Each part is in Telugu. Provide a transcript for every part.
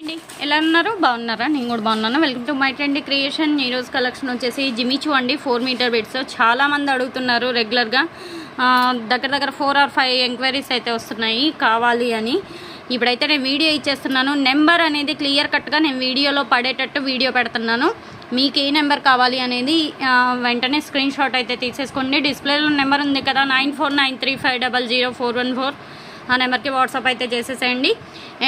అండి. ఎలా ఉన్నారు? బాగున్నారా? నేను కూడా బాగున్నాను. Welcome to my trend creation ఈరోజు కలెక్షన్ వచ్చేసి జిమిచు అండి. ఫోర్ మీటర్ బెడ్స్ చాలామంది అడుగుతున్నారు రెగ్యులర్గా దగ్గర దగ్గర ఫోర్ ఆర్ ఫైవ్ ఎంక్వైరీస్ అయితే వస్తున్నాయి. కావాలి అని. ఇప్పుడైతే నేను వీడియో ఇచ్చేస్తున్నాను. నెంబర్ అనేది క్లియర్ కట్గా నేను వీడియోలో పడేటట్టు వీడియో పెడుతున్నాను. మీకు ఏ నెంబర్ కావాలి అనేది వెంటనే స్క్రీన్ షాట్ అయితే తీసేసుకోండి. డిస్ప్లేలో నెంబర్ ఉంది కదా nine four nine three five double zero four one four ఆ నెంబర్కి వాట్సాప్ అయితే చేసేసేయండి.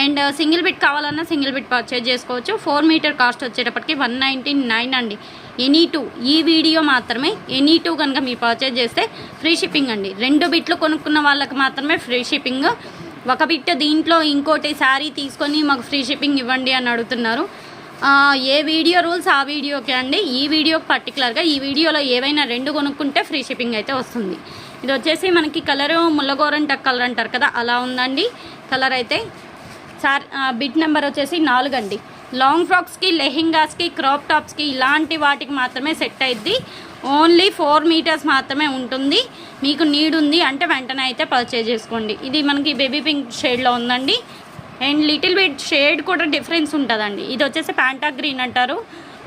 అండ్ సింగిల్ బిట్ కావాలన్నా సింగిల్ బిట్ పర్చేజ్ చేసుకోవచ్చు. ఫోర్ మీటర్ కాస్ట్ వచ్చేటప్పటికి వన్ నైంటీ నైన్ అండి. ఎనీ టూ ఈ వీడియో మాత్రమే ఎనీ టూ కనుక మీరు పర్చేజ్ చేస్తే ఫ్రీ షిప్పింగ్ అండి. రెండు బిట్లు కొనుక్కున్న వాళ్ళకి మాత్రమే ఫ్రీ షిప్పింగ్. ఒక బిట్ దీంట్లో ఇంకోటి శారీ తీసుకొని మాకు ఫ్రీ షిప్పింగ్ ఇవ్వండి అని అడుగుతున్నారు. ఏ వీడియో రూల్స్ ఆ వీడియోకే అండి. ఈ వీడియో పర్టికులర్గా ఈ వీడియోలో ఏవైనా రెండు కొనుక్కుంటే ఫ్రీ షిప్పింగ్ అయితే వస్తుంది. ఇది వచ్చేసి మనకి కలరు ముల్లగోరంట కలర్ అంటారు కదా అలా ఉందండి. కలర్ అయితే సార్ బిట్ నెంబర్ వచ్చేసి నాలుగు అండి లాంగ్ ఫ్రాక్స్కి లెహెంగాస్కి క్రాప్ టాప్స్కి ఇలాంటి వాటికి మాత్రమే సెట్ అయిద్ది. ఓన్లీ ఫోర్ మీటర్స్ మాత్రమే ఉంటుంది. మీకు నీడ్ ఉంది అంటే వెంటనే అయితే పర్చేజ్ చేసుకోండి. ఇది మనకి బేబీ పింక్ షేడ్లో ఉందండి. అండ్ లిటిల్ బిట్ షేడ్ కూడా డిఫరెన్స్ ఉంటుందండి. ఇది వచ్చేసి ప్యాంటా గ్రీన్ అంటారు.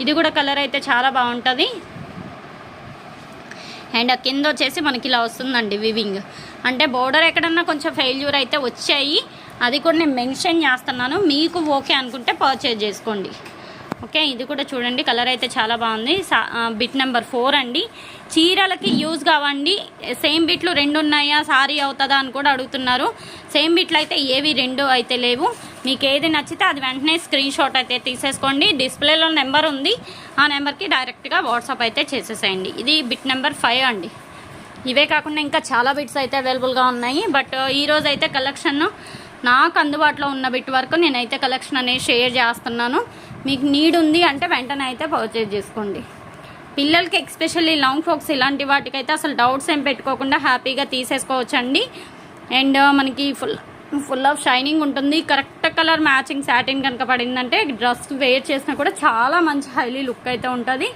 ఇది కూడా కలర్ అయితే చాలా బాగుంటుంది. అండ్ ఆ కింద వచ్చేసి మనకి ఇలా వస్తుందండి వివింగ్. అంటే బోర్డర్ ఎక్కడన్నా కొంచెం ఫెయిల్యూర్ అయితే వచ్చాయి. అది కూడా నేను మెన్షన్ చేస్తున్నాను. మీకు ఓకే అనుకుంటే పర్చేజ్ చేసుకోండి. ఓకే ఇది కూడా చూడండి. కలర్ అయితే చాలా బాగుంది. సా- బిట్ నెంబర్ ఫోర్ అండి. చీరలకి యూజ్ కావండి. సేమ్ బిట్లు రెండు ఉన్నాయా? సారీ అవుతుందా అని కూడా అడుగుతున్నారు. సేమ్ బిట్లు అయితే ఏవి రెండు అయితే లేవు. మీకు ఏది నచ్చితే అది వెంటనే స్క్రీన్ షాట్ అయితే తీసేసుకోండి. డిస్ప్లేలో నెంబర్ ఉంది. ఆ నెంబర్కి డైరెక్ట్గా వాట్సాప్ అయితే చేసేసేయండి. ఇది బిట్ నెంబర్ ఫైవ్ అండి. ఇవే కాకుండా ఇంకా చాలా బిట్స్ అయితే అవైలబుల్గా ఉన్నాయి. బట్ ఈరోజు అయితే కలెక్షన్ నాకు అందుబాటులో ఉన్న బిట్ వరకు నేనైతే కలెక్షన్ అనేది షేర్ చేస్తున్నాను. మీకు నీడ్ ఉంది అంటే వెంటనే అయితే పర్చేజ్ చేసుకోండి. పిల్లలకి ఎక్స్పెషల్లీ లాంగ్ ఫ్రాక్స్ ఇలాంటి వాటికైతే అసలు డౌట్స్ ఏం పెట్టుకోకుండా హ్యాపీగా తీసేసుకోవచ్చండి. అండ్ మనకి ఫుల్ ఫుల్ ఆఫ్ షైనింగ్ ఉంటుంది. కరెక్ట్ కలర్ మ్యాచింగ్ శాటిన్ కనుక పడిందంటే డ్రెస్ వేర్ చేసినా కూడా చాలా మంచి హైలీ లుక్ అయితే ఉంటుంది.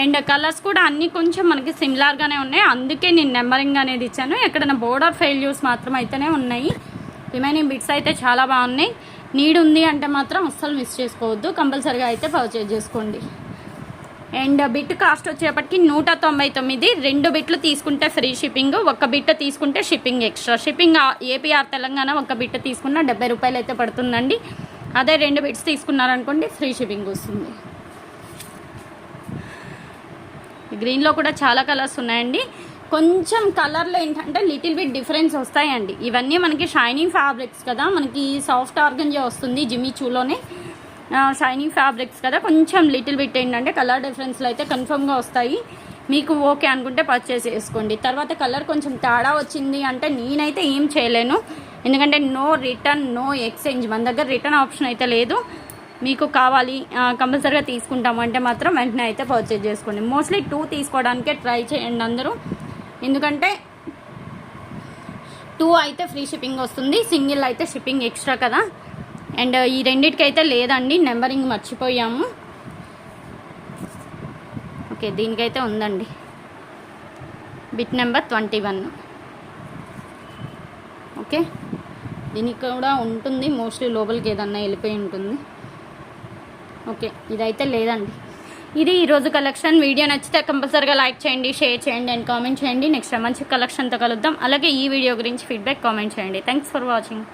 అండ్ కలర్స్ కూడా అన్నీ కొంచెం మనకి సిమిలర్గానే ఉన్నాయి. అందుకే నేను నెంబరింగ్ అనేది ఇచ్చాను. ఎక్కడైనా బోర్డర్ ఫెయిల్యూస్ మాత్రం అయితేనే ఉన్నాయి. రిమైనింగ్ బిట్స్ అయితే చాలా బాగున్నాయి. నీడ్ ఉంది అంటే మాత్రం అస్సలు మిస్ చేసుకోవద్దు. కంపల్సరీగా అయితే పర్చేజ్ చేసుకోండి. అండ్ బిట్ కాస్ట్ వచ్చేపటికి నూట తొంభై తొమ్మిది. రెండు బిట్లు తీసుకుంటే ఫ్రీ షిప్పింగ్ ఒక బిట్ తీసుకుంటే shipping extra. Shipping A P R Telangana ఒక బిట్ తీసుకున్న డెబ్బై రూపాయలు అయితే పడుతుందండి. అదే రెండు బిట్స్ తీసుకున్నారనుకోండి ఫ్రీ షిప్పింగ్ వస్తుంది. గ్రీన్లో కూడా చాలా కలర్స్ ఉన్నాయండి. కొంచెం కలర్లో ఏంటంటే లిటిల్ బిట్ డిఫరెన్స్ వస్తాయండి. ఇవన్నీ మనకి షైనింగ్ ఫ్యాబ్రిక్స్ కదా. మనకి సాఫ్ట్ ఆర్గంజా వస్తుంది జిమ్మి చూలోనే. షైనింగ్ ఫ్యాబ్రిక్స్ కదా. కొంచెం లిటిల్ బిట్ ఏంటంటే కలర్ డిఫరెన్స్లు అయితే కన్ఫర్మ్గా వస్తాయి. మీకు ఓకే అనుకుంటే పర్చేస్ చేసుకోండి. తర్వాత కలర్ కొంచెం తేడా వచ్చింది అంటే నేనైతే ఏం చేయలేను. ఎందుకంటే నో రిటర్న్ నో ఎక్స్చేంజ్. మన దగ్గర రిటర్న్ ఆప్షన్ అయితే లేదు. మీకు కావాలి కంపల్సరీగా తీసుకుంటాము అంటే మాత్రం వెంటనే అయితే పర్చేజ్ చేసుకోండి. మోస్ట్లీ టూ తీసుకోవడానికే ట్రై చేయండి అందరూ. ఎందుకంటే టూ అయితే ఫ్రీ షిప్పింగ్ వస్తుంది సింగిల్ అయితే షిప్పింగ్ ఎక్స్ట్రా కదా. అండ్ ఈ రెండిటికైతే లేదండి నెంబరింగ్ మర్చిపోయాము. ఓకే దీనికైతే ఉందండి. Bit number twenty one. Okay దీనికి కూడా ఉంటుంది మోస్ట్లీ లోపలికి ఏదన్నా వెళ్ళిపోయి ఉంటుంది. ఓకే ఇదైతే లేదండి. ఇది ఈరోజు కలెక్షన్. వీడియో నచ్చితే కంపల్సరీగా లైక్ చేయండి షేర్ చేయండి అండ్ కామెంట్ చేయండి. నెక్స్ట్ మంచి కలెక్షన్తో కలుద్దాం. అలాగే ఈ వీడియో గురించి ఫీడ్బ్యాక్ కామెంట్ చేయండి. Thanks for watching.